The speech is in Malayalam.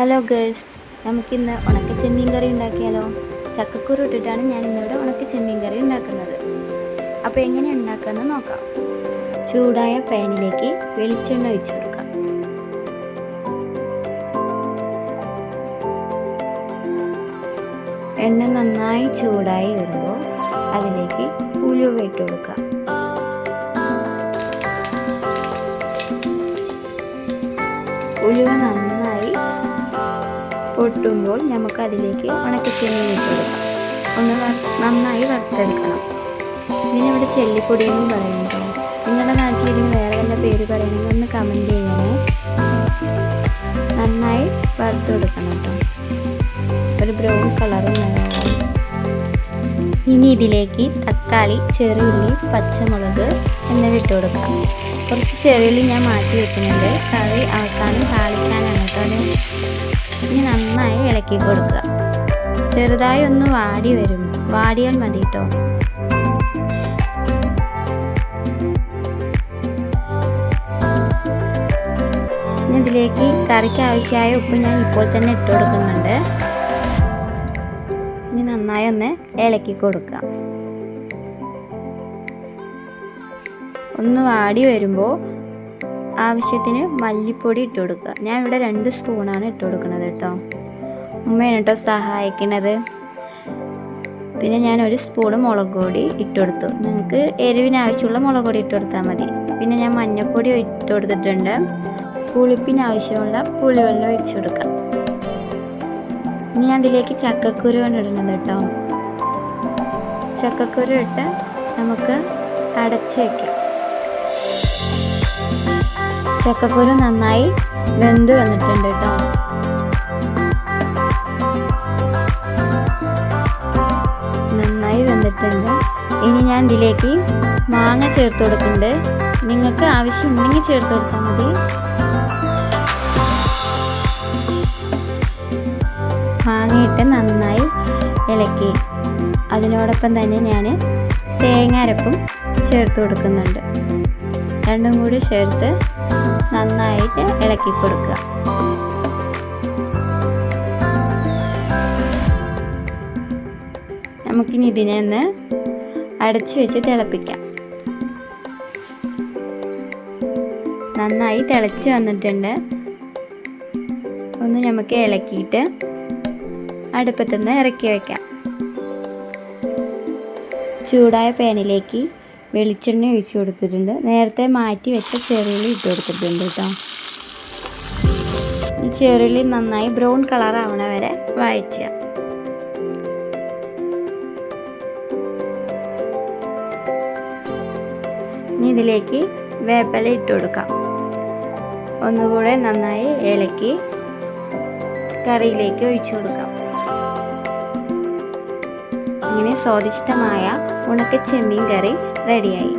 ഹലോ ഗേൾസ് നമുക്കിന്ന് ഉണക്ക ചെമ്മീൻ കറി ഉണ്ടാക്കിയാലോ? ചക്കക്കുരു ഇട്ടിട്ടാണ് ഞാൻ ഇന്നിവിടെ ഉണക്ക ചെമ്മീൻ കറി ഉണ്ടാക്കുന്നത്. അപ്പോൾ എങ്ങനെ ഉണ്ടാക്കാമെന്ന് നോക്കാം. ചൂടായ പാനിലേക്ക് വെളിച്ചെണ്ണ ഒഴിച്ചു കൊടുക്കാം. എണ്ണ നന്നായി ചൂടായി വരുമ്പോൾ അതിലേക്ക് ഉലുവ ഇട്ട് കൊടുക്കാം. ഉലുവ നന്നായി പൊട്ടുമ്പോൾ നമുക്ക് അതിലേക്ക് ഉണക്കച്ചെമ്മീൻ ഇട്ട് കൊടുക്കാം. ഒന്ന് നന്നായി വറുത്തെടുക്കണം. ഇതിനിവിടെ ചെല്ലിപ്പൊടി എന്ന് പറയുന്നത് നിങ്ങളുടെ നാട്ടിൽ വേറെ വല്ല പേര് പറയുന്നത് ഒന്ന് കമന്റ് ചെയ്യണേ. നന്നായി വറുത്തെടുക്കണം കേട്ടോ ഒരു ബ്രൗൺ കളറും ഇനി ഇതിലേക്ക് തക്കാളി ചെറിയുള്ളി പച്ചമുളക് എന്നിവ ഇട്ട് കൊടുക്കാം. കുറച്ച് ചെറിയുള്ളി ഞാൻ മാറ്റി വെക്കുന്നുണ്ട്. കറി അവസാനം അത് ഇനി നന്നായി ഇളക്കി കൊടുക്കുക. ചെറുതായി ഒന്ന് വാടി വരും. വാടിയാൽ മതി കേട്ടോ ഇതിലേക്ക് കറിക്ക് ആവശ്യമായ ഉപ്പ് ഞാൻ ഇപ്പോൾ തന്നെ ഇട്ട് കൊടുക്കുന്നുണ്ട്. ഇനി നന്നായി ഒന്ന് ഇളക്കി കൊടുക്കാം ഒന്ന് വാടി വരുമ്പോൾ ആവശ്യത്തിന് മല്ലിപ്പൊടി ഇട്ട് കൊടുക്കുക. ഞാൻ ഇവിടെ രണ്ട് സ്പൂണാണ് ഇട്ട് കൊടുക്കുന്നത് കേട്ടോ. ഉമ്മയാണ് കേട്ടോ സഹായിക്കുന്നത് പിന്നെ ഞാൻ ഒരു സ്പൂൺ മുളക് പൊടി ഇട്ട് കൊടുത്തു. നിങ്ങൾക്ക് എരിവിന് ആവശ്യമുള്ള മുളക് പൊടി ഇട്ട് കൊടുത്താൽ മതി. പിന്നെ ഞാൻ മഞ്ഞൾപ്പൊടി ഇട്ട് കൊടുത്തിട്ടുണ്ട്. പുളിപ്പിന് ആവശ്യമുള്ള പുളിവെള്ളം ഒഴിച്ചു കൊടുക്കാം. ഇനി ഞാൻ അതിലേക്ക് ചക്കക്കുരു ആണ് ഇടുന്നത് കേട്ടോ. ചക്കക്കുരു ഇട്ട് നമുക്ക് അടച്ച് വയ്ക്കാം ചക്കക്കുരു നന്നായി വെന്ത് വന്നിട്ടുണ്ട് കേട്ടോ. നന്നായി വെന്തിട്ടുണ്ട്. ഇനി ഞാൻ ഇതിലേക്ക് മാങ്ങ ചേർത്ത് കൊടുക്കുന്നുണ്ട്. നിങ്ങൾക്ക് ആവശ്യമുണ്ടെങ്കിൽ ചേർത്ത് കൊടുത്താൽ മതി. മാങ്ങയിട്ട് നന്നായി ഇളക്കി. അതിനോടൊപ്പം തന്നെ ഞാൻ തേങ്ങാരപ്പും ചേർത്ത് കൊടുക്കുന്നുണ്ട്. രണ്ടും കൂടി ചേർത്ത് നന്നായിട്ട് ഇളക്കി കൊടുക്കുക. നമുക്കിനി ഇതിനെ ഒന്ന് അടച്ചു വെച്ച് തിളപ്പിക്കാം. നന്നായി തിളച്ച് വന്നിട്ടുണ്ട്. ഒന്ന് നമുക്ക് ഇളക്കിയിട്ട് അടുപ്പത്തുനിന്ന് ഇറക്കി വയ്ക്കാം ചൂടായ പാനിലേക്ക് വെളിച്ചെണ്ണ ഒഴിച്ചു കൊടുത്തിട്ടുണ്ട്. നേരത്തെ മാറ്റി വെച്ച ചെറുള്ളി ഇട്ട് കൊടുത്തിട്ടുണ്ട് കേട്ടോ. ഈ ചെറുള്ളി നന്നായി ബ്രൗൺ കളർ ആവണ വരെ വഴറ്റുക. ഇനി ഇതിലേക്ക് വേപ്പില ഇട്ട് കൊടുക്കാം. ഒന്നുകൂടെ നന്നായി ഇളക്കി കറിയിലേക്ക് ഒഴിച്ചു കൊടുക്കാം. അങ്ങനെ സ്വാദിഷ്ടമായ ഉണക്ക ചെമ്മീൻ കറി റെഡിയായി.